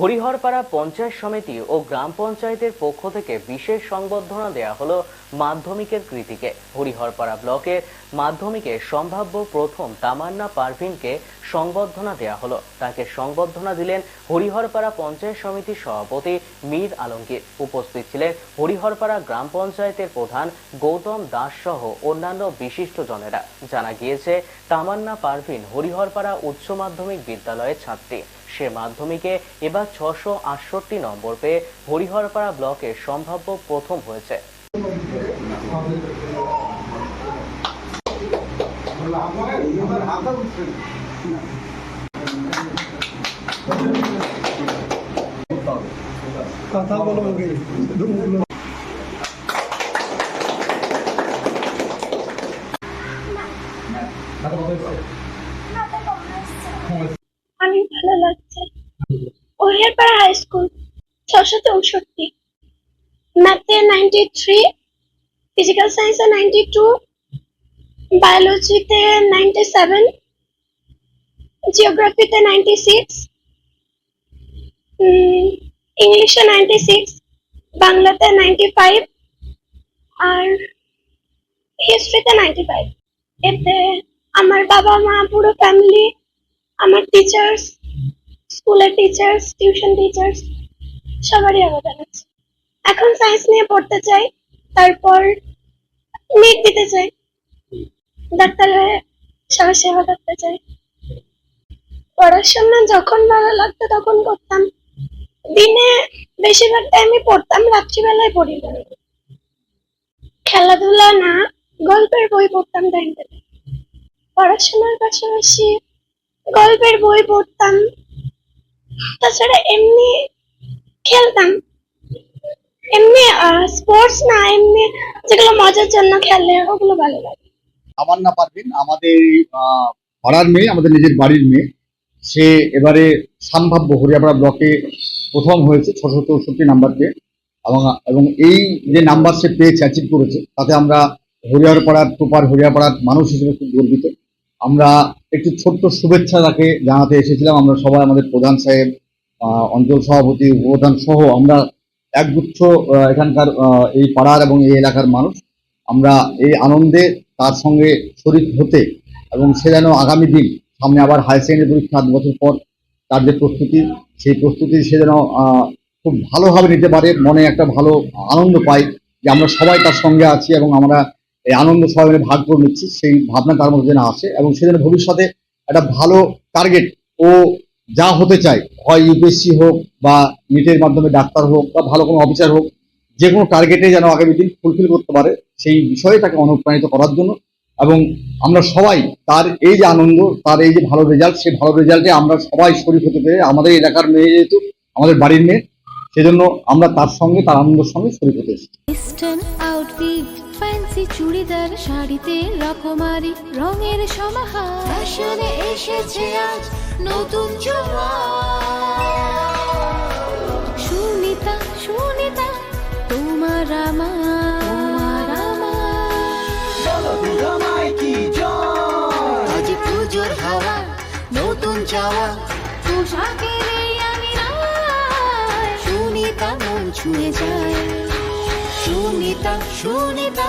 হরিহরপাড়া পঞ্চায়েত সমিতি ও গ্রাম পঞ্চায়েতের পক্ষ থেকে বিশেষ সংবর্ধনা দেয়া হলো মাধ্যমিকের কৃতিকে। হরিহরপাড়া ব্লকের মাধ্যমিকে সম্ভাব্য প্রথম তামান্না পারভিনকে সংবর্ধনা দেয়া হলো। তাকে সংবর্ধনা দিলেন হরিহরপাড়া পঞ্চায়েত সমিতির সভাপতি মীর আলমগীর। উপস্থিত ছিলেন হরিহরপাড়া গ্রাম পঞ্চায়েতের প্রধান গৌতম দাস সহ অন্যান্য বিশিষ্টজনেরা জানা গিয়েছে, তামান্না পারভিন হরিহরপাড়া উচ্চ মাধ্যমিক বিদ্যালয়ের ছাত্রী। সে মাধ্যমিকে এবার ছশো আটষট্টি নম্বর পেয়ে হরিহরপাড়া ব্লকে সম্ভাব্য প্রথম হয়েছে। কথা বলো ছশো চৌষট্টি ম্যাথে নাইনটি থ্রি ফিজিক্যাল সায়েন্সে নাইনটি টু বায়োলজিতে নাইনটি সেভেন জিওগ্রাফিতে নাইনটি সিক্স ইংলিশে নাইনটি সিক্স বাংলাতে নাইনটি ফাইভ আর হিস্ট্রিতে নাইনটি ফাইভ এতে আমার বাবা মা পুরো ফ্যামিলি আমার টিচার্স স্কুলের টিচার্স টিউশন টিচার্স সবারই অবদান আছে। এখন সায়েন্স নিয়ে পড়তে চাই, তারপর নিট দিতে চাই। ডাক্তার হয়ে সবার সেবা করতে চাই। পড়াশোনা যখন ভালো লাগতো তখন করতাম। দিনে বেশিরভাগ টাইমে পড়তাম, রাত্রিবেলায় পড়ি। খেলাধুলা না, গল্পের বই পড়তাম টাইম পড়াশোনার পাশাপাশি গল্পের বই পড়তাম। তাছাড়া এমনি খেলতাম এমনি স্পোর্টস না এমনি যেগুলো মজার জন্য খেলে ওগুলো ভালো লাগে আমার না পারবেন, আমাদের পাড়ার মেয়ে, আমাদের নিজের বাড়ির মেয়ে, সে এবারে সম্ভাব্য হরিয়াপাড়া ব্লকে প্রথম হয়েছে, ছশো চৌষট্টি নাম্বার পেয়ে। এবং এবং এই যে নাম্বার সে পেয়েছে অ্যাচিভ করেছে, তাতে আমরা হরিয়ারপাড়ার টুপার হরিয়াপাড়ার মানুষ হিসেবে খুব গর্বিত। আমরা একটু ছোট্ট শুভেচ্ছা তাকে জানাতে এসেছিলাম। আমরা সবাই আমাদের প্রধান সাহেব অঞ্চল সভাপতি, উপপ্রধান সহ আমরা একগুচ্ছ এখানকার এই পাড়ার এবং এই এলাকার মানুষ। আমরা এই আনন্দে তার সঙ্গে শরিক হতে এবং সে যেন আগামী দিন সামনে আবার হায়ার সেকেন্ডারি পরীক্ষা আট বছর পর তার যে প্রস্তুতি, সেই প্রস্তুতি সে যেন খুব ভালোভাবে নিতে পারে, মনে একটা ভালো আনন্দ পায় যে আমরা সবাই তার সঙ্গে আছি এবং আমরা এই আনন্দ সবাই মিলে ভাগ করে নিচ্ছি। সেই ভাবনা তার মধ্যে যেন আসে এবং সে যেন ভবিষ্যতে একটা ভালো টার্গেট ও যা হতে চায়, হয় ইউপিএসসি হোক বা নিটের মাধ্যমে ডাক্তার হোক বা ভালো কোনো অফিসার হোক যে কোনো টার্গেটে যেন আগামী দিন ফুলফিল করতে পারে, সেই বিষয়ে তাকে অনুপ্রাণিত করার জন্য। এবং আমরা সবাই তার এই যে আনন্দ, তার এই যে ভালো রেজাল্ট সেই ভালো রেজাল্টে আমরা সবাই শরীর হতে পেরে আমাদের এলাকার মেয়ে যেহেতু, আমাদের বাড়ির মেয়ে, সেজন্য আমরা তার সঙ্গে, তার আনন্দের সঙ্গে শরীর হতে এসেছি। ফ্যান্সি চুড়িদার শাড়িতে রকমারি রঙের সমাহার। ফ্যাশনে এসেছে আজ নতুন সুনিতা সুনিতা তোমার আমার। আমার। আজ পুজোর হাওয়া নতুন চাওয়া। পোশাকের এই আমি সুনিতা মন ছুঁয়ে যায়। সুনিতা সুনিতা